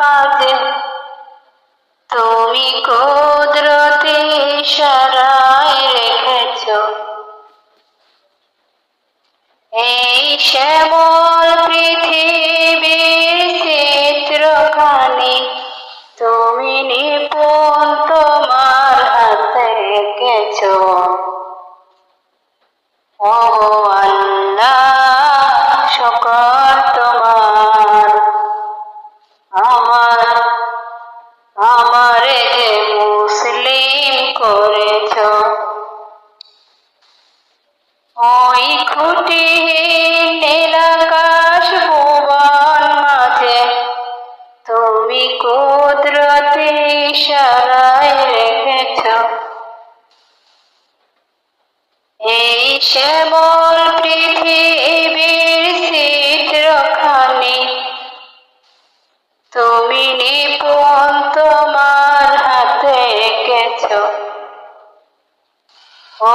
মাঝে তুমি কুদরতি সারায় রেখেছ। এই শ্যামল পৃথিবীর চিত্রখানি তুমি নিপুণ ওই খুঁটি নীলাকাশ ভুবন মাঝে। তুমি কুদরতি সারাই রেখেছ। এই শ্যামল পৃথিবীর চিত্রখানি তুমি নিপুণ তোমার হাতে এঁকেছ ও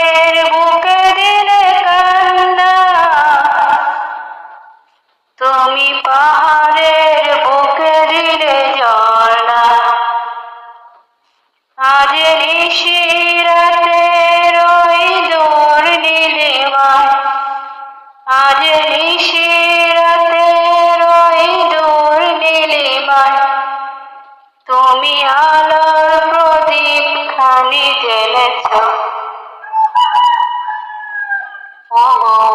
আজ নিশি রাতে রই দূর নীলিমায় আজ নিশি রাতে রই দূর নীলিমায় তুমি আলোর প্রদীপ খানি জেলেছ। ওগো